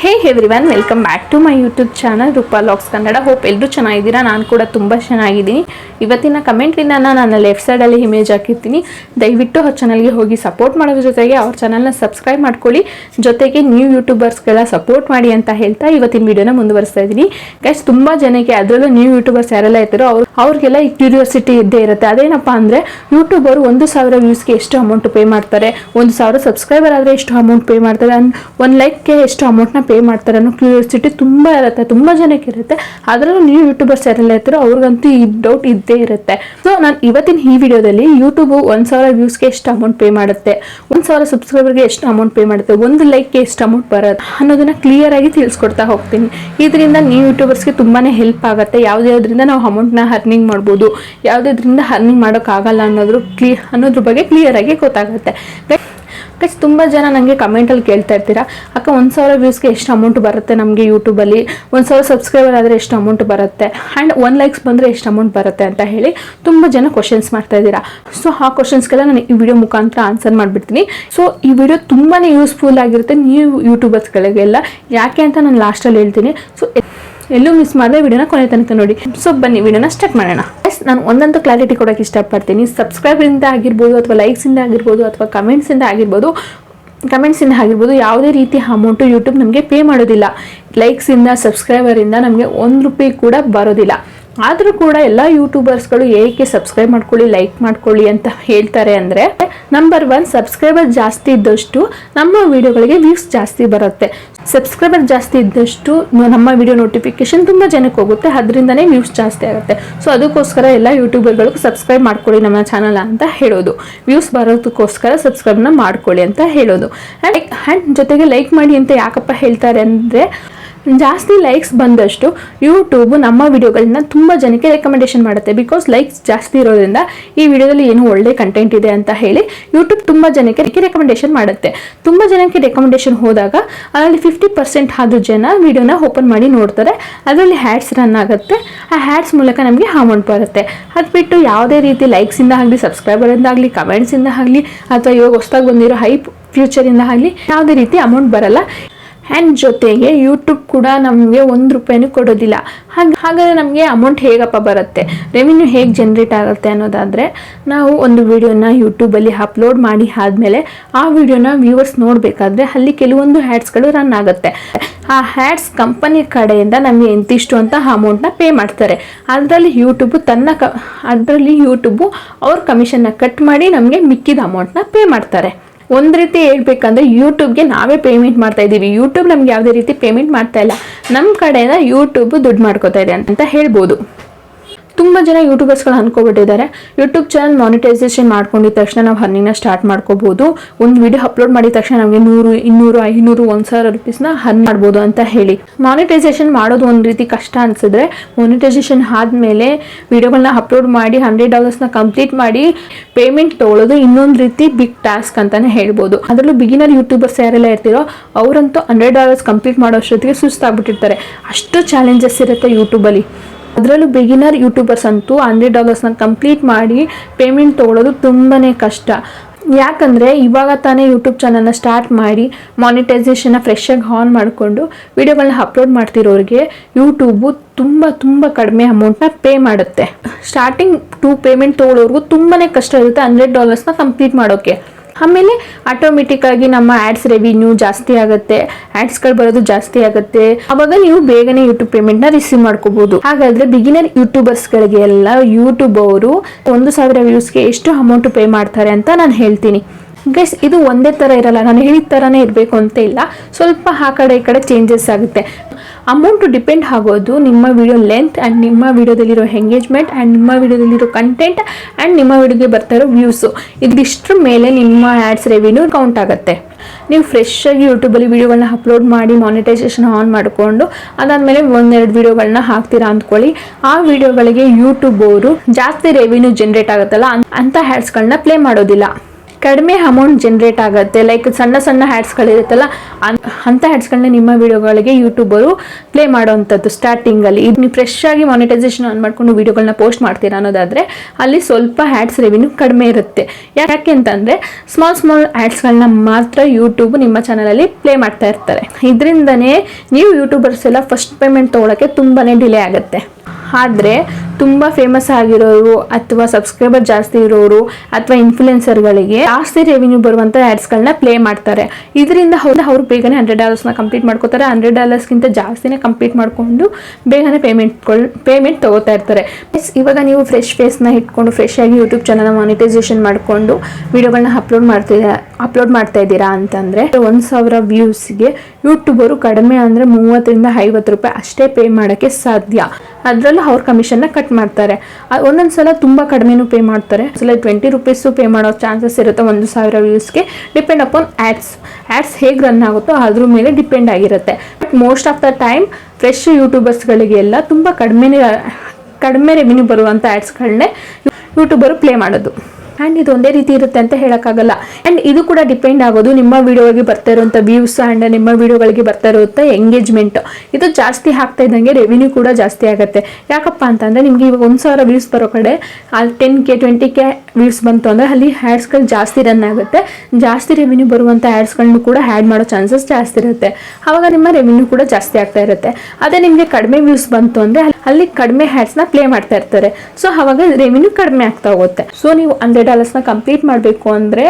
Hey everyone welcome back to my YouTube channel Roopa LOX Kannada hope ಎಲ್ಲರೂ ಚೆನ್ನಾಗಿದ್ದೀರಾ? ನಾನು ಕೂಡ ತುಂಬ ಚೆನ್ನಾಗಿದ್ದೀನಿ. ಇವತ್ತಿನ ಕಮೆಂಟ್ ಕಮೆಂಟ್ಲಿಂದ ನಾನು ಲೆಫ್ಟ್ ಸೈಡಲ್ಲಿ ಇಮೇಜ್ ಹಾಕಿರ್ತೀನಿ. ದಯವಿಟ್ಟು ಆ ಚಾನಲ್ಗೆ ಹೋಗಿ ಸಪೋರ್ಟ್ ಮಾಡೋದ್ರ ಜೊತೆಗೆ ಅವ್ರ ಚಾನಲ್ನ ಸಬ್ಸ್ಕ್ರೈಬ್ ಮಾಡ್ಕೊಳ್ಳಿ. ಜೊತೆಗೆ ನ್ಯೂ ಯೂಟ್ಯೂಬರ್ಸ್ಗೆಲ್ಲ ಸಪೋರ್ಟ್ ಮಾಡಿ ಅಂತ ಹೇಳ್ತಾ ಇವತ್ತಿನ ವಿಡಿಯೋನ ಮುಂದುವರಿಸ್ತಾ ಇದ್ದೀನಿ. ಗೈಸ್ ತುಂಬ ಜನಕ್ಕೆ ಅದರಲ್ಲೂ ನ್ಯೂ ಯೂಟ್ಯೂಬರ್ಸ್ ಯಾರೆಲ್ಲ ಇರ್ತಾರೋ ಅವ್ರು, ಅವ್ರಿಗೆಲ್ಲ ಈ ಕ್ಯೂರಿಯಾಸಿಟಿ ಇದ್ದೇ ಇರುತ್ತೆ. ಅದೇನಪ್ಪ ಅಂದರೆ ಯೂಟ್ಯೂಬರು ಒಂದು ಸಾವಿರ ವ್ಯೂಸ್ಗೆ ಎಷ್ಟು ಅಮೌಂಟ್ ಪೇ ಮಾಡ್ತಾರೆ? ಒಂದು ಸಾವಿರ ಸಬ್ಸ್ಕ್ರೈಬರ್ ಆದರೆ ಎಷ್ಟು ಅಮೌಂಟ್ ಪೇ ಮಾಡ್ತಾರೆ? ಒಂದು ಲೈಕ್ಗೆ ಎಷ್ಟು ಅಮೌಂಟ್ನ ಪೇ ಮಾಡ್ತಾರೆ ಅನ್ನೋ ಕ್ಯೂರಿಯಾಸಿಟಿ ತುಂಬ ಇರುತ್ತೆ, ತುಂಬ ಜನಕ್ಕೆ ಇರುತ್ತೆ. ಅದರಲ್ಲೂ ನೀವು ಯೂಟ್ಯೂಬರ್ಸ್ ಯಾರೆಲ್ಲ ಇರ್ತಾರೋ, ಅವ್ರಿಗಂತೂ ಈ ಡೌಟ್ ಇದ್ದೇ ಇರುತ್ತೆ. ಸೊ ನಾನು ಇವತ್ತಿನ ಈ ವಿಡಿಯೋದಲ್ಲಿ ಯೂಟ್ಯೂಬು ಒಂದು ಸಾವಿರ ವ್ಯೂಸ್ಗೆ ಎಷ್ಟು ಅಮೌಂಟ್ ಪೇ ಮಾಡುತ್ತೆ? ಒಂದು ಸಾವಿರ ಸಬ್ಸ್ಕ್ರೈಬರ್ಗೆ ಎಷ್ಟು ಅಮೌಂಟ್ ಪೇ ಮಾಡುತ್ತೆ? ಒಂದು ಲೈಕ್ಗೆ ಎಷ್ಟು ಅಮೌಂಟ್ ಬರುತ್ತೆ? ಅನ್ನೋದನ್ನು ಕ್ಲಿಯರ್ ಆಗಿ ತಿಳಿಸ್ಕೊಡ್ತಾ ಹೋಗ್ತೀನಿ. ಇದರಿಂದ ನೀವು ಯೂಟ್ಯೂಬರ್ಸ್ಗೆ ತುಂಬಾ ಹೆಲ್ಪ್ ಆಗುತ್ತೆ. ಯಾವುದ್ಯಾವ್ದ್ರಿಂದ ನಾವು ಅಮೌಂಟ್ನ ಅರ್ನಿಂಗ್ ಮಾಡ್ಬೋದು ಯಾವುದ್ರಿಂದ ಅರ್ನಿಂಗ್ ಮಾಡೋಕ್ಕಾಗಲ್ಲ ಅನ್ನೋದ್ರ ಕ್ಲಿ ಅನ್ನೋದ್ರ ಬಗ್ಗೆ ಕ್ಲಿಯರ್ ಆಗಿ ಗೊತ್ತಾಗುತ್ತೆ. ಗೈಸ್ ತುಂಬ ಜನ ನನಗೆ ಕಮೆಂಟಲ್ಲಿ ಕೇಳ್ತಾ ಇರ್ತೀರಾ, ಅಕ್ಕ, ಒಂದು ಸಾವಿರ ವ್ಯೂಸ್ಗೆ ಎಷ್ಟು ಅಮೌಂಟ್ ಬರುತ್ತೆ ನಮಗೆ ಯೂಟ್ಯೂಬಲ್ಲಿ ಒಂದು ಸಾವಿರ ಸಬ್ಸ್ಕ್ರೈಬರ್ ಆದರೆ ಎಷ್ಟು ಅಮೌಂಟ್ ಬರುತ್ತೆ? ಆ್ಯಂಡ್ ಒನ್ ಲೈಕ್ಸ್ ಬಂದರೆ ಎಷ್ಟು ಅಮೌಂಟ್ ಬರುತ್ತೆ? ಅಂತ ಹೇಳಿ ತುಂಬ ಜನ ಕ್ವಶನ್ಸ್ ಮಾಡ್ತಾ ಇದ್ದೀರಾ. ಸೊ ಆ ಕ್ವಶನ್ಸ್ಗೆಲ್ಲ ನಾನು ಈ ವಿಡಿಯೋ ಮುಖಾಂತರ ಆನ್ಸರ್ ಮಾಡಿಬಿಡ್ತೀನಿ. ಸೊ ಈ ವಿಡಿಯೋ ತುಂಬಾ ಯೂಸ್ಫುಲ್ ಆಗಿರುತ್ತೆ ನೀವು ಯೂಟ್ಯೂಬರ್ಸ್ಗಳಿಗೆಲ್ಲ ಯಾಕೆ ಅಂತ ನಾನು ಲಾಸ್ಟಲ್ಲಿ ಹೇಳ್ತೀನಿ. ಸೊ ಎಲ್ಲೂ ಮಿಸ್ ಮಾಡದೆ ವಿಡಿಯೋನ ಕೊನೆ ತನಕ ನೋಡಿ. ಸೊ ಬನ್ನಿ, ವಿಡಿಯೋನ ಸ್ಟಾರ್ಟ್ ಮಾಡೋಣ. ಎಸ್ ನಾನು ಒಂದಂತೂ ಕ್ಲಾರಿಟಿ ಕೊಡೋಕೆ ಇಷ್ಟಪಡ್ತೀನಿ. ಸಬ್ಸ್ಕ್ರೈಬರಿಂದ ಆಗಿರ್ಬೋದು ಅಥವಾ ಲೈಕ್ಸಿಂದ ಆಗಿರ್ಬೋದು ಅಥವಾ ಕಮೆಂಟ್ಸಿಂದ ಆಗಿರ್ಬೋದು ಕಮೆಂಟ್ಸಿಂದ ಆಗಿರ್ಬೋದು, ಯಾವುದೇ ರೀತಿ ಅಮೌಂಟು ಯೂಟ್ಯೂಬ್ ನಮಗೆ ಪೇ ಮಾಡೋದಿಲ್ಲ. ಲೈಕ್ಸಿಂದ ಸಬ್ಸ್ಕ್ರೈಬರಿಂದ ನಮಗೆ ಒಂದು ರೂಪಾಯಿ ಕೂಡ ಬರೋದಿಲ್ಲ. ಆದರೂ ಕೂಡ ಎಲ್ಲ ಯೂಟ್ಯೂಬರ್ಸ್ಗಳು ಏಕೆ ಸಬ್ಸ್ಕ್ರೈಬ್ ಮಾಡ್ಕೊಳ್ಳಿ ಲೈಕ್ ಮಾಡ್ಕೊಳ್ಳಿ ಅಂತ ಹೇಳ್ತಾರೆ ಅಂದರೆ ನಂಬರ್ ಒನ್ ಸಬ್ಸ್ಕ್ರೈಬರ್ ಜಾಸ್ತಿ ಇದ್ದಷ್ಟು ನಮ್ಮ ವಿಡಿಯೋಗಳಿಗೆ ವ್ಯೂಸ್ ಜಾಸ್ತಿ ಬರುತ್ತೆ. ಸಬ್ಸ್ಕ್ರೈಬರ್ ಜಾಸ್ತಿ ಇದ್ದಷ್ಟು ನಮ್ಮ ವಿಡಿಯೋ ನೋಟಿಫಿಕೇಶನ್ ತುಂಬ ಜನಕ್ಕೆ ಹೋಗುತ್ತೆ, ಅದರಿಂದನೇ ವ್ಯೂಸ್ ಜಾಸ್ತಿ ಆಗುತ್ತೆ. ಸೊ ಅದಕ್ಕೋಸ್ಕರ ಎಲ್ಲ ಯೂಟ್ಯೂಬರ್ಗಳಿಗೂ ಸಬ್ಸ್ಕ್ರೈಬ್ ಮಾಡ್ಕೊಳ್ಳಿ ನಮ್ಮ ಚಾನಲ್ ಅಂತ ಹೇಳೋದು. ವ್ಯೂಸ್ ಬರೋದಕ್ಕೋಸ್ಕರ ಸಬ್ಸ್ಕ್ರೈಬ್ನ ಮಾಡ್ಕೊಳ್ಳಿ ಅಂತ ಹೇಳೋದು. ಆ್ಯಂಡ್ ಜೊತೆಗೆ ಲೈಕ್ ಮಾಡಿ ಅಂತ ಯಾಕಪ್ಪ ಹೇಳ್ತಾರೆ ಅಂದರೆ ಜಾಸ್ತಿ ಲೈಕ್ಸ್ ಬಂದಷ್ಟು ಯೂಟ್ಯೂಬ್ ನಮ್ಮ ವಿಡಿಯೋಗಳನ್ನ ತುಂಬ ಜನಕ್ಕೆ ರೆಕಮೆಂಡೇಷನ್ ಮಾಡುತ್ತೆ. ಬಿಕಾಸ್ ಲೈಕ್ಸ್ ಜಾಸ್ತಿ ಇರೋದ್ರಿಂದ ಈ ವಿಡಿಯೋದಲ್ಲಿ ಏನು ಒಳ್ಳೆ ಕಂಟೆಂಟ್ ಇದೆ ಅಂತ ಹೇಳಿ ಯೂಟ್ಯೂಬ್ ತುಂಬ ಜನಕ್ಕೆ ರೆಕಮೆಂಡೇಷನ್ ಮಾಡುತ್ತೆ. ತುಂಬ ಜನಕ್ಕೆ ರೆಕಮೆಂಡೇಷನ್ ಹೋದಾಗ ಅದರಲ್ಲಿ ಫಿಫ್ಟಿ ಪರ್ಸೆಂಟ್ ಆದರೂ ಜನ ವಿಡಿಯೋನ ಓಪನ್ ಮಾಡಿ ನೋಡ್ತಾರೆ. ಅದರಲ್ಲಿ ಹ್ಯಾಡ್ಸ್ ರನ್ ಆಗುತ್ತೆ. ಆ ಹ್ಯಾಡ್ಸ್ ಮೂಲಕ ನಮಗೆ ಅಮೌಂಟ್ ಬರುತ್ತೆ. ಅದು ಬಿಟ್ಟು ಯಾವುದೇ ರೀತಿ ಲೈಕ್ಸಿಂದ ಆಗಲಿ ಸಬ್ಸ್ಕ್ರೈಬರಿಂದ ಆಗಲಿ ಕಮೆಂಟ್ಸಿಂದ ಆಗಲಿ, ಅಥವಾ ಇವಾಗ ಹೊಸ್ದಾಗಿ ಬಂದಿರೋ ಹೈಪ್ ಫ್ಯೂಚರಿಂದ ಆಗಲಿ, ಯಾವುದೇ ರೀತಿ ಅಮೌಂಟ್ ಬರಲ್ಲ. ಆ್ಯಂಡ್ ಜೊತೆಗೆ ಯೂಟ್ಯೂಬ್ ಕೂಡ ನಮಗೆ ಒಂದು ರೂಪಾಯಿನೂ ಕೊಡೋದಿಲ್ಲ. ಹಾಗೆ, ಹಾಗಾದರೆ ನಮಗೆ ಅಮೌಂಟ್ ಹೇಗಪ್ಪ ಬರುತ್ತೆ? ರೆವಿನ್ಯೂ ಹೇಗೆ ಜನ್ರೇಟ್ ಆಗುತ್ತೆ ಅನ್ನೋದಾದರೆ, ನಾವು ಒಂದು ವಿಡಿಯೋನ ಯೂಟ್ಯೂಬಲ್ಲಿ ಅಪ್ಲೋಡ್ ಮಾಡಿ ಆದಮೇಲೆ ಆ ವಿಡಿಯೋನ ವ್ಯೂವರ್ಸ್ ನೋಡಬೇಕಾದ್ರೆ ಅಲ್ಲಿ ಕೆಲವೊಂದು ಹ್ಯಾಡ್ಸ್ಗಳು ರನ್ ಆಗುತ್ತೆ. ಆ ಹ್ಯಾಡ್ಸ್ ಕಂಪನಿ ಕಡೆಯಿಂದ ನಮಗೆ ಎಂತಿಷ್ಟು ಅಂತ ಅಮೌಂಟ್ನ ಪೇ ಮಾಡ್ತಾರೆ. ಅದರಲ್ಲಿ ಯೂಟ್ಯೂಬು ತನ್ನ ಕ, ಅದರಲ್ಲಿ ಯೂಟ್ಯೂಬು ಅವ್ರ ಕಮಿಷನ್ನ ಕಟ್ ಮಾಡಿ ನಮಗೆ ಮಿಕ್ಕಿದ ಅಮೌಂಟ್ನ ಪೇ ಮಾಡ್ತಾರೆ. ಒಂದು ರೀತಿ ಹೇಳ್ಬೇಕಂದ್ರೆ ಯೂಟ್ಯೂಬ್ಗೆ ನಾವೇ ಪೇಮೆಂಟ್ ಮಾಡ್ತಾ ಇದ್ದೀವಿ. ಯೂಟ್ಯೂಬ್ ನಮ್ಗೆ ಯಾವುದೇ ರೀತಿ ಪೇಮೆಂಟ್ ಮಾಡ್ತಾ ಇಲ್ಲ. ನಮ್ಮ ಕಡೆಯಿಂದ ಯೂಟ್ಯೂಬ್ ದುಡ್ಡು ಮಾಡ್ಕೋತಾ ಇದೆ ಅಂತ ಹೇಳ್ಬೋದು. ತುಂಬ ಜನ ಯೂಟ್ಯೂಬರ್ಸ್ಗಳು ಅನ್ಕೋಬಿಟ್ಟಿದ್ದಾರೆ. ಯೂಟ್ಯೂಬ್ ಚಾನಲ್ ಮಾನಿಟೈಸೇಷನ್ ಮಾಡ್ಕೊಂಡಿದ ತಕ್ಷಣ ನಾವು ಹರ್ನಿಂಗ್ನ ಸ್ಟಾರ್ಟ್ ಮಾಡ್ಕೋಬಹುದು ಒಂದು ವಿಡಿಯೋ ಅಪ್ಲೋಡ್ ಮಾಡಿದ ತಕ್ಷಣ ನಮಗೆ ನೂರು, ಇನ್ನೂರು, ಐನೂರು, ಒಂದು ಸಾವಿರ ರುಪೀಸ್ನ ಹರ್ನ್ ಮಾಡ್ಬೋದು ಅಂತ ಹೇಳಿ. ಮಾನಿಟೈಸೇಷನ್ ಮಾಡೋದು ಒಂದು ರೀತಿ ಕಷ್ಟ ಅನ್ಸಿದ್ರೆ ಮಾನಿಟೈಸೇಷನ್ ಆದಮೇಲೆ ವಿಡಿಯೋಗಳನ್ನ ಅಪ್ಲೋಡ್ ಮಾಡಿ ಹಂಡ್ರೆಡ್ ಡಾಲರ್ಸ್ನ ಕಂಪ್ಲೀಟ್ ಮಾಡಿ ಪೇಮೆಂಟ್ ತೊಗೊಳೋದು ಇನ್ನೊಂದು ರೀತಿ ಬಿಗ್ ಟಾಸ್ಕ್ ಅಂತಾನೆ ಹೇಳ್ಬೋದು. ಅದರಲ್ಲೂ ಬಿಗಿನರ್ ಯೂಟ್ಯೂಬರ್ಸ್ ಯಾರೆಲ್ಲ ಇರ್ತಿರೋ ಅವರಂತೂ ಹಂಡ್ರೆಡ್ ಡಾಲರ್ಸ್ ಕಂಪ್ಲೀಟ್ ಮಾಡೋ ಅಷ್ಟೊತ್ತಿಗೆ ಸುಸ್ತಾಗ್ಬಿಟ್ಟಿರ್ತಾರೆ. ಅಷ್ಟು ಚಾಲೆಂಜಸ್ ಇರುತ್ತೆ ಯೂಟ್ಯೂಬಲ್ಲಿ ಅದರಲ್ಲೂ ಬಿಗಿನರ್ ಯೂಟ್ಯೂಬರ್ಸ್ ಅಂತೂ ಹಂಡ್ರೆಡ್ ಡಾಲರ್ಸ್ನ ಕಂಪ್ಲೀಟ್ ಮಾಡಿ ಪೇಮೆಂಟ್ ತೊಗೊಳೋದು ತುಂಬಾ ಕಷ್ಟ. ಯಾಕಂದರೆ ಇವಾಗ ತಾನೇ ಯೂಟ್ಯೂಬ್ ಚಾನಲ್ನ ಸ್ಟಾರ್ಟ್ ಮಾಡಿ ಮಾನಿಟೈಸೇಷನ್ನ ಫ್ರೆಶಾಗಿ ಆನ್ ಮಾಡಿಕೊಂಡು ವಿಡಿಯೋಗಳನ್ನ ಅಪ್ಲೋಡ್ ಮಾಡ್ತಿರೋರಿಗೆ ಯೂಟ್ಯೂಬು ತುಂಬ ತುಂಬ ಕಡಿಮೆ ಅಮೌಂಟ್ನ ಪೇ ಮಾಡುತ್ತೆ. ಸ್ಟಾರ್ಟಿಂಗ್ ಟು ಪೇಮೆಂಟ್ ತೊಗೊಳೋರ್ಗು ತುಂಬಾ ಕಷ್ಟ ಇರುತ್ತೆ ಹಂಡ್ರೆಡ್ ಡಾಲರ್ಸ್ನ ಕಂಪ್ಲೀಟ್ ಮಾಡೋಕ್ಕೆ ಆಮೇಲೆ ಆಟೋಮೆಟಿಕ್ ಆಗಿ ನಮ್ಮ ಆ್ಯಡ್ಸ್ ರೆವಿನ್ಯೂ ಜಾಸ್ತಿ ಆಗುತ್ತೆ ಆ್ಯಡ್ಸ್ಗಳು ಬರೋದು ಜಾಸ್ತಿ ಆಗುತ್ತೆ. ಅವಾಗ ನೀವು ಬೇಗನೆ ಯೂಟ್ಯೂಬ್ನ ರಿಸೀವ್ ಮಾಡ್ಕೋಬಹುದು ಹಾಗಾದ್ರೆ ಬಿಗಿನರ್ ಯೂಟ್ಯೂಬರ್ಸ್ಗಳಿಗೆ ಎಲ್ಲ ಯೂಟ್ಯೂಬ್ ಅವರು ಒಂದು ಸಾವಿರ ವ್ಯೂಸ್ಗೆ ಎಷ್ಟು ಅಮೌಂಟ್ ಪೇ ಮಾಡ್ತಾರೆ ಅಂತ ನಾನು ಹೇಳ್ತೀನಿ. ಗೈಸ್ ಇದು ಒಂದೇ ಥರ ಇರಲ್ಲ. ನಾನು ಹೇಳಿದ ಥರನೇ ಇರಬೇಕು ಅಂತ ಇಲ್ಲ. ಸ್ವಲ್ಪ ಆ ಕಡೆ ಈ ಕಡೆ ಚೇಂಜಸ್ ಆಗುತ್ತೆ. ಅಮೌಂಟು ಡಿಪೆಂಡ್ ಆಗೋದು, ನಿಮ್ಮ ವಿಡಿಯೋ ಲೆಂತ್ ಆ್ಯಂಡ್ ನಿಮ್ಮ ವಿಡಿಯೋದಲ್ಲಿರೋ ಎಂಗೇಜ್ಮೆಂಟ್ ಆ್ಯಂಡ್ ನಿಮ್ಮ ವಿಡಿಯೋದಲ್ಲಿರೋ ಕಂಟೆಂಟ್ ಆ್ಯಂಡ್ ನಿಮ್ಮ ವಿಡಿಯೋಗೆ ಬರ್ತಾ ಇರೋ ವ್ಯೂಸು ಇದಿಷ್ಟರ ಮೇಲೆ ನಿಮ್ಮ ಆ್ಯಡ್ಸ್ ರೆವಿನ್ಯೂ ಕೌಂಟ್ ಆಗುತ್ತೆ. ನೀವು ಫ್ರೆಶ್ ಆಗಿ ಯೂಟ್ಯೂಬಲ್ಲಿ ವಿಡಿಯೋಗಳನ್ನ ಅಪ್ಲೋಡ್ ಮಾಡಿ ಮಾನಿಟೈಸೇಷನ್ ಆನ್ ಮಾಡಿಕೊಂಡು, ಅದಾದಮೇಲೆ ಒಂದೆರಡು ವಿಡಿಯೋಗಳನ್ನ ಹಾಕ್ತೀರಾ ಅಂದ್ಕೊಳ್ಳಿ. ಆ ವಿಡಿಯೋಗಳಿಗೆ ಯೂಟ್ಯೂಬ್ ಅವರು ಜಾಸ್ತಿ ರೆವಿನ್ಯೂ ಜನ್ರೇಟ್ ಆಗುತ್ತಲ್ಲ, ಅಂತ ಆ್ಯಡ್ಸ್ಗಳನ್ನ ಪ್ಲೇ ಮಾಡೋದಿಲ್ಲ. ಕಡಿಮೆ ಅಮೌಂಟ್ ಜನರೇಟ್ ಆಗುತ್ತೆ. ಲೈಕ್ ಸಣ್ಣ ಸಣ್ಣ ಹ್ಯಾಡ್ಸ್ಗಳಿರುತ್ತಲ್ಲ ಅಂಥ ಹ್ಯಾಡ್ಸ್ಗಳನ್ನ ನಿಮ್ಮ ವಿಡಿಯೋಗಳಿಗೆ ಯೂಟ್ಯೂಬರು ಪ್ಲೇ ಮಾಡೋವಂಥದ್ದು ಸ್ಟಾರ್ಟಿಂಗಲ್ಲಿ ಇದು ನೀವು ಫ್ರೆಶ್ ಆಗಿ ಮಾನಿಟೈಸೇಷನ್ ಆನ್ ಮಾಡಿಕೊಂಡು ವೀಡಿಯೋಗಳನ್ನ ಪೋಸ್ಟ್ ಮಾಡ್ತೀರಾ ಅನ್ನೋದಾದರೆ, ಅಲ್ಲಿ ಸ್ವಲ್ಪ ಹ್ಯಾಡ್ಸ್ ರೆವಿನ್ಯೂ ಕಡಿಮೆ ಇರುತ್ತೆ. ಯಾಕೆ ಅಂತಂದರೆ ಸ್ಮಾಲ್ ಸ್ಮಾಲ್ ಆ್ಯಡ್ಸ್ಗಳನ್ನ ಮಾತ್ರ ಯೂಟ್ಯೂಬ್ ನಿಮ್ಮ ಚಾನಲಲ್ಲಿ ಪ್ಲೇ ಮಾಡ್ತಾ ಇರ್ತಾರೆ. ಇದರಿಂದನೇ ನೀವು ಯೂಟ್ಯೂಬರ್ಸ್ ಎಲ್ಲ ಫಸ್ಟ್ ಪೇಮೆಂಟ್ ತೊಗೊಳಕ್ಕೆ ತುಂಬಾ ಡಿಲೇ ಆಗುತ್ತೆ. ಆದರೆ ತುಂಬ ಫೇಮಸ್ ಆಗಿರೋರು ಅಥವಾ ಸಬ್ಸ್ಕ್ರೈಬರ್ ಜಾಸ್ತಿ ಇರೋರು ಅಥವಾ ಇನ್ಫ್ಲುಯೆನ್ಸರ್ಗಳಿಗೆ ಜಾಸ್ತಿ ರೆವಿನ್ಯೂ ಬರುವಂಥ ಆ್ಯಡ್ಸ್ಗಳನ್ನ ಪ್ಲೇ ಮಾಡ್ತಾರೆ. ಇದರಿಂದ ಹೌದು ಅವರು ಬೇಗನೆ ಹಂಡ್ರೆಡ್ ಡಾಲರ್ಸ್ನ ಕಂಪ್ಲೀಟ್ ಮಾಡ್ಕೋತಾರೆ. ಹಂಡ್ರೆಡ್ ಡಾಲರ್ಸ್ಗಿಂತ ಜಾಸ್ತಿನೇ ಕಂಪ್ಲೀಟ್ ಮಾಡಿಕೊಂಡು ಬೇಗನೆ ಪೇಮೆಂಟ್ಗಳು ಪೇಮೆಂಟ್ ತೊಗೋತಾ ಇರ್ತಾರೆ. ಪ್ಲಸ್ ಇವಾಗ ನೀವು ಫ್ರೆಶ್ ಫೇಸ್ನ ಇಟ್ಕೊಂಡು ಫ್ರೆಶ್ ಆಗಿ ಯೂಟ್ಯೂಬ್ ಚಾನಲ್ನ ಮಾನಿಟೈಸೇಷನ್ ಮಾಡಿಕೊಂಡು ವಿಡಿಯೋಗಳನ್ನ ಅಪ್ಲೋಡ್ ಮಾಡ್ತಿದ್ದೀರಾ ಅಪ್ಲೋಡ್ ಮಾಡ್ತಾ ಇದ್ದೀರಾ ಅಂತಂದರೆ ಒಂದು ಸಾವಿರ ವ್ಯೂಸ್ಗೆ ಯೂಟ್ಯೂಬರು ಕಡಿಮೆ ಅಂದರೆ ಮೂವತ್ತರಿಂದ ಐವತ್ತು ರೂಪಾಯಿ ಅಷ್ಟೇ ಪೇ ಮಾಡೋಕ್ಕೆ ಸಾಧ್ಯ. ಅದರಲ್ಲೂ ಅವ್ರ ಕಮಿಷನ್ನ ಕಟ್ ಮಾಡ್ತಾರೆ. ಒಂದೊಂದು ಸಲ ತುಂಬ ಕಡಿಮೆನೂ ಪೇ ಮಾಡ್ತಾರೆ. ಸಲ ಟ್ವೆಂಟಿ ರುಪೀಸು ಪೇ ಮಾಡೋ ಚಾನ್ಸಸ್ ಇರುತ್ತೆ ಒಂದು ಸಾವಿರ ವ್ಯೂಸ್ಗೆ ಡಿಪೆಂಡ್ ಅಪಾನ್ ಆ್ಯಡ್ಸ್ ಆ್ಯಡ್ಸ್ ಹೇಗೆ ರನ್ ಆಗುತ್ತೋ ಅದ್ರ ಮೇಲೆ ಡಿಪೆಂಡ್ ಆಗಿರುತ್ತೆ. But most of the time fresh ಯೂಟ್ಯೂಬರ್ಸ್ಗಳಿಗೆಲ್ಲ ತುಂಬ ಕಡಿಮೆನೇ, ಕಡಿಮೆ ರೆವಿನ್ಯೂ ಬರುವಂಥ ಆ್ಯಡ್ಸ್ಗಳನ್ನೇ ಯೂಟ್ಯೂಬರು ಪ್ಲೇ ಮಾಡೋದು. ಆ್ಯಂಡ್ ಇದು ಒಂದೇ ರೀತಿ ಇರುತ್ತೆ ಅಂತ ಹೇಳೋಕ್ಕಾಗಲ್ಲ. ಆ್ಯಂಡ್ ಇದು ಕೂಡ ಡಿಪೆಂಡ್ ಆಗೋದು ನಿಮ್ಮ ವಿಡಿಯೋಗೆ ಬರ್ತಾ ಇರುವಂಥ ವ್ಯೂಸ್ ಆ್ಯಂಡ್ ನಿಮ್ಮ ವಿಡಿಯೋಗಳಿಗೆ ಬರ್ತಾ ಇರುವಂಥ ಎಂಗೇಜ್ಮೆಂಟ್ ಇದು ಜಾಸ್ತಿ ಆಗ್ತಾ ಇದ್ದಂಗೆ ರೆವಿನ್ಯೂ ಕೂಡ ಜಾಸ್ತಿ ಆಗುತ್ತೆ. ಯಾಕಪ್ಪ ಅಂತಂದರೆ ನಿಮಗೆ ಇವಾಗ ಒಂದು ಸಾವಿರ ವ್ಯೂಸ್ ಬರೋ ಕಡೆ, ಅಲ್ಲಿ ten K twenty K views ಬಂತು ಅಂದರೆ ಅಲ್ಲಿ ಹ್ಯಾಡ್ಸ್ಗಳು ಜಾಸ್ತಿ ರನ್ ಆಗುತ್ತೆ. ಜಾಸ್ತಿ ರೆವಿನ್ಯೂ ಬರುವಂಥ ಆ್ಯಡ್ಸ್ಗಳನ್ನು ಕೂಡ ಹ್ಯಾಡ್ ಮಾಡೋ ಚಾನ್ಸಸ್ ಜಾಸ್ತಿ ಇರುತ್ತೆ. ಆವಾಗ ನಿಮ್ಮ ರೆವಿನ್ಯೂ ಕೂಡ ಜಾಸ್ತಿ ಆಗ್ತಾ ಇರುತ್ತೆ. ಅದೇ ನಿಮಗೆ ಕಡಿಮೆ ವ್ಯೂಸ್ ಬಂತು ಅಂದರೆ ಅಲ್ಲಿ ಕಡಿಮೆ ಹ್ಯಾಡ್ಸ್ನ ಪ್ಲೇ ಮಾಡ್ತಾ ಇರ್ತಾರೆ. ಸೊ ಅವಾಗ ರೆವಿನ್ಯೂ ಕಡಿಮೆ ಆಗ್ತಾ ಹೋಗುತ್ತೆ. ಸೊ ನೀವು ಹಂಡ್ರೆಡ್ ಡಾಲರ್ಸ್ನ ಕಂಪ್ಲೀಟ್ ಮಾಡಬೇಕು ಅಂದರೆ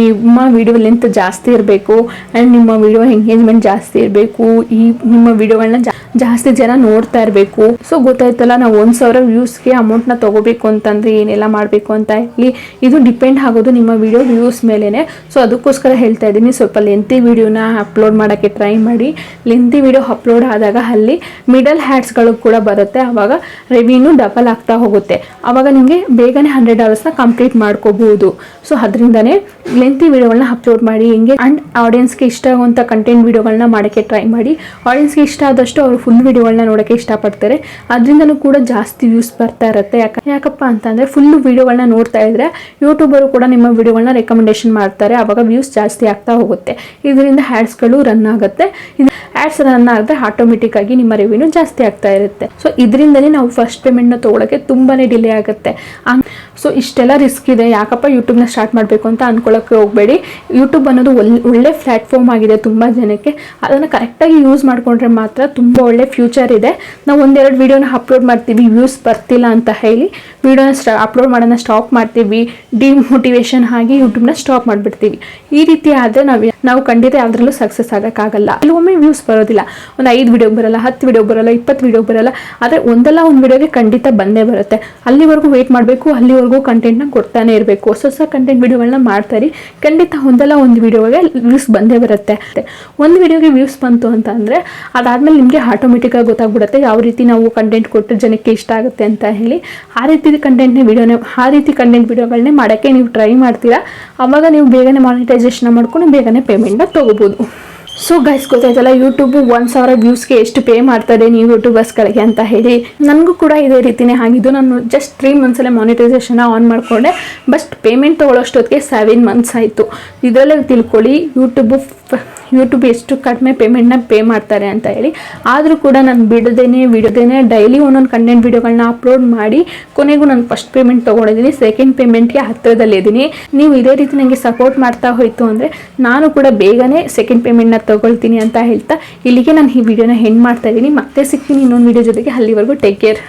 ನಿಮ್ಮ ವಿಡಿಯೋ ಲೆಂತ್ ಜಾಸ್ತಿ ಇರಬೇಕು ಆ್ಯಂಡ್ ನಿಮ್ಮ ವಿಡಿಯೋ ಎಂಗೇಜ್ಮೆಂಟ್ ಜಾಸ್ತಿ ಇರಬೇಕು, ಈ ನಿಮ್ಮ ವಿಡಿಯೋಗಳನ್ನ ಜಾಸ್ತಿ ಜನ ನೋಡ್ತಾ ಇರಬೇಕು. ಸೊ ಗೊತ್ತಾಯ್ತಲ್ಲ, ನಾವು ಒಂದು ಸಾವಿರ ವ್ಯೂಸ್ಗೆ ಅಮೌಂಟ್ನ ತೊಗೋಬೇಕು ಅಂತಂದರೆ ಏನೆಲ್ಲ ಮಾಡಬೇಕು ಅಂತ ಹೇಳಿ, ಇದು ಡಿಪೆಂಡ್ ಆಗೋದು ನಿಮ್ಮ ವಿಡಿಯೋ ವ್ಯೂಸ್ ಮೇಲೇ ಸೊ ಅದಕ್ಕೋಸ್ಕರ ಹೇಳ್ತಾ ಇದ್ದೀನಿ, ಸ್ವಲ್ಪ ಲೆಂತಿ ವಿಡಿಯೋನ ಅಪ್ಲೋಡ್ ಮಾಡೋಕ್ಕೆ ಟ್ರೈ ಮಾಡಿ. ಲೆಂತಿ ವಿಡಿಯೋ ಅಪ್ಲೋಡ್ ಆದಾಗ ಅಲ್ಲಿ ಮಿಡಲ್ ಹ್ಯಾಡ್ಸ್ಗಳು ಕೂಡ ಬರುತ್ತೆ ಆವಾಗ ರೆವಿನ್ಯೂ ಡಬಲ್ ಆಗ್ತಾ ಹೋಗುತ್ತೆ. ಆವಾಗ ನಿಮಗೆ ಬೇಗನೆ ಹಂಡ್ರೆಡ್ ಅವರ್ಸ್ನ ಕಂಪ್ಲೀಟ್ ಮಾಡ್ಕೋಬಹುದು. ಸೊ ಅದರಿಂದನೇ ಲೆಂತಿ ವಿಡಿಯೋಗಳನ್ನ ಅಪ್ಲೋಡ್ ಮಾಡಿ, ಹಿಂಗೆ ಆ್ಯಂಡ್ ಆಡಿಯನ್ಸ್ಗೆ ಇಷ್ಟ ಆಗುವಂಥ ಕಂಟೆಂಟ್ ವಿಡಿಯೋಗಳನ್ನ ಮಾಡೋಕ್ಕೆ ಟ್ರೈ ಮಾಡಿ. ಆಡಿಯನ್ಸ್ಗೆ ಇಷ್ಟ ಆದಷ್ಟು ಅವರು ಫುಲ್ ವಿಡಿಯೋಗಳನ್ನ ನೋಡೋಕ್ಕೆ ಇಷ್ಟಪಡ್ತಾರೆ ಅದರಿಂದನೂ ಕೂಡ ಜಾಸ್ತಿ ವ್ಯೂಸ್ ಬರ್ತಾ ಇರುತ್ತೆ. ಯಾಕೆ, ಯಾಕಪ್ಪ ಅಂತಂದರೆ ಫುಲ್ ವಿಡಿಯೋಗಳನ್ನ ನೋಡ್ತಾ ಇದ್ರೆ ಯೂಟ್ಯೂಬರು ಕೂಡ ನಿಮ್ಮ ವಿಡಿಯೋಗಳನ್ನ ರೆಕಮೆಂಡೇಶನ್ ಮಾಡ್ತಾರೆ. ಆವಾಗ ವ್ಯೂಸ್ ಜಾಸ್ತಿ ಆಗ್ತಾ ಹೋಗುತ್ತೆ. ಇದರಿಂದ ಹ್ಯಾಡ್ಸ್ಗಳು ರನ್ ಆಗುತ್ತೆ. ಇದು ಆ್ಯಡ್ಸ್ ರನ್ ಆದರೆ ಆಟೋಮೆಟಿಕ್ ಆಗಿ ನಿಮ್ಮ ರೆವಿನ್ಯೂ ಜಾಸ್ತಿ ಆಗ್ತಾ ಇರುತ್ತೆ. ಸೊ ಇದರಿಂದನೇ ನಾವು ಫಸ್ಟ್ ಪೇಮೆಂಟ್ನ ತೊಗೊಳಕ್ಕೆ ತುಂಬಾ ಡಿಲೇ ಆಗುತ್ತೆ. ಸೊ ಇಷ್ಟೆಲ್ಲ ರಿಸ್ಕ್ ಇದೆ. ಯಾಕಪ್ಪ ಯೂಟ್ಯೂಬ್ನ ಸ್ಟಾರ್ಟ್ ಮಾಡಬೇಕು ಅಂತ ಅನ್ಕೊಳ್ಳೋಕೆ ಹೋಗಬೇಡಿ. ಯೂಟ್ಯೂಬ್ ಅನ್ನೋದು ಒಳ್ಳೆ ಪ್ಲಾಟ್ಫಾರ್ಮ್ ಆಗಿದೆ ತುಂಬ ಜನಕ್ಕೆ. ಅದನ್ನು ಕರೆಕ್ಟಾಗಿ ಯೂಸ್ ಮಾಡಿಕೊಂಡ್ರೆ ಮಾತ್ರ ತುಂಬ ಒಳ್ಳೆ ಫ್ಯೂಚರ್ ಇದೆ. ನಾವು ಒಂದೆರಡು ವೀಡಿಯೋನ ಅಪ್ಲೋಡ್ ಮಾಡ್ತೀವಿ ವ್ಯೂಸ್ ಬರ್ತಿಲ್ಲ ಅಂತ ಹೇಳಿ. ವೀಡಿಯೋನ ಸ್ಟಾ ಅಪ್ಲೋಡ್ ಮಾಡೋದನ್ನ ಸ್ಟಾಪ್ ಮಾಡ್ತೀವಿ. ಡಿಮೋಟಿವೇಶನ್ ಆಗಿ ಯೂಟ್ಯೂಬ್ನ ಸ್ಟಾಪ್ ಮಾಡಿಬಿಡ್ತೀವಿ. ಈ ರೀತಿ ಆದರೆ ನಾವು ನಾವು ಖಂಡಿತ ಯಾವುದ್ರಲ್ಲೂ ಸಕ್ಸಸ್ ಆಗೋಕ್ಕಾಗಲ್ಲ. ಕೆಲವೊಮ್ಮೆ ವ್ಯೂಸ್ ಬರೋದಿಲ್ಲ. ಒಂದು ಐದು ವಿಡಿಯೋ ಬರಲ್ಲ, ಹತ್ತು ವಿಡಿಯೋ ಬರಲ್ಲ, ಇಪ್ಪತ್ತು ವಿಡಿಯೋ ಬರಲ್ಲ, ಆದರೆ ಒಂದಲ್ಲ ಒಂದು ವಿಡಿಯೋಗೆ ಖಂಡಿತ ಬಂದೇ ಬರುತ್ತೆ. ಅಲ್ಲಿವರೆಗೂ ವೆಯ್ಟ್ ಮಾಡಬೇಕು, ಅಲ್ಲಿವರೆಗೂ ಕಂಟೆಂಟ್ನ ಕೊಡ್ತಾನೆ ಇರಬೇಕು. ಹೊಸ ಹೊಸ ಕಂಟೆಂಟ್ ವಿಡಿಯೋಗಳನ್ನ ಮಾಡ್ತಾರೆ ಖಂಡಿತ ಒಂದಲ್ಲ ಒಂದು ವಿಡಿಯೋಗೆ ವ್ಯೂಸ್ ಬಂದೇ ಬರುತ್ತೆ. ಒಂದು ವಿಡಿಯೋಗೆ ವ್ಯೂಸ್ ಬಂತು ಅಂತ ಅಂದರೆ, ಅದಾದಮೇಲೆ ನಿಮಗೆ ಆಟೋಮೆಟಿಕ್ಕಾಗಿ ಗೊತ್ತಾಗ್ಬಿಡುತ್ತೆ ಯಾವ ರೀತಿ ನಾವು ಕಂಟೆಂಟ್ ಕೊಟ್ಟರೆ ಜನಕ್ಕೆ ಇಷ್ಟ ಆಗುತ್ತೆ ಅಂತ ಹೇಳಿ. ಆ ರೀತಿ ಕಂಟೆಂಟ್ನ ವಿಡಿಯೋನೇ ಆ ರೀತಿ ಕಂಟೆಂಟ್ ವಿಡಿಯೋಗಳನ್ನೇ ಮಾಡೋಕ್ಕೆ ನೀವು ಟ್ರೈ ಮಾಡ್ತೀರಾ. ಆವಾಗ ನೀವು ಬೇಗನೆ ಮಾನಿಟೈಸೇಷನ್ ಮಾಡ್ಕೊಂಡು ಬೇಗನೆ ಪೇಮೆಂಟ್ನ ತೊಗೋಬೋದು. ಸೊ ಗೈಸ್ ಗೊತ್ತಾಯ್ತಲ್ಲ ಯೂಟ್ಯೂಬು ಒಂದು ಸಾವಿರ ವ್ಯೂಸ್ಗೆ ಎಷ್ಟು ಪೇ ಮಾಡ್ತಾರೆ ನೀವು ಯೂಟ್ಯೂಬರ್ಸ್ಗಳಿಗೆ ಅಂತ ಹೇಳಿ. ನನಗೂ ಕೂಡ ಇದೇ ರೀತಿನೇ ಆಗಿದ್ದು. ನಾನು ಜಸ್ಟ್ ತ್ರೀ ಮಂತ್ಸಲ್ಲೇ ಮಾನಿಟೈಸೇಷನ್ ಆನ್ ಮಾಡಿಕೊಂಡೆ. ಬಸ್ಟ್ ಪೇಮೆಂಟ್ ತೊಗೊಳ್ಳೋಷ್ಟೊತ್ತಿಗೆ ಸೆವೆನ್ ಮಂತ್ಸ್ ಆಯಿತು. ಇದರಲ್ಲೇ ತಿಳ್ಕೊಳ್ಳಿ ಯೂಟ್ಯೂಬು ಯೂಟ್ಯೂಬ್ ಎಷ್ಟು ಕಡಿಮೆ ಪೇಮೆಂಟ್ನ ಪೇ ಮಾಡ್ತಾರೆ ಅಂತ ಹೇಳಿ. ಆದರೂ ಕೂಡ ನಾನು ಬಿಡದೇನೆ ಬಿಡದೇನೆ ಡೈಲಿ ಒಂದೊಂದು ಕಂಟೆಂಟ್ ವೀಡಿಯೋಗಳನ್ನ ಅಪ್ಲೋಡ್ ಮಾಡಿ, ಕೊನೆಗೂ ನಾನು ಫಸ್ಟ್ ಪೇಮೆಂಟ್ ತೊಗೊಂಡಿದ್ದೀನಿ ಸೆಕೆಂಡ್ ಪೇಮೆಂಟ್ಗೆ ಹತ್ತಿರದಲ್ಲಿದ್ದೀನಿ ನೀವು ಇದೇ ರೀತಿ ನನಗೆ ಸಪೋರ್ಟ್ ಮಾಡ್ತಾ ಹೋಯಿತು ಅಂದರೆ, ನಾನು ಕೂಡ ಬೇಗನೆ ಸೆಕೆಂಡ್ ಪೇಮೆಂಟ್ನ ತೊಗೊಳ್ತೀನಿ ಅಂತ ಹೇಳ್ತಾ ಇಲ್ಲಿಗೆ ನಾನು ಈ ವಿಡಿಯೋನ ಹೆಣ್ಣು ಮಾಡ್ತಾ ಇದ್ದೀನಿ. ಮತ್ತೆ ಸಿಗ್ತೀನಿ ಇನ್ನೊಂದು ವಿಡಿಯೋ ಜೊತೆಗೆ. ಅಲ್ಲಿವರೆಗೂ ಟೇಕ್ ಕೇರ್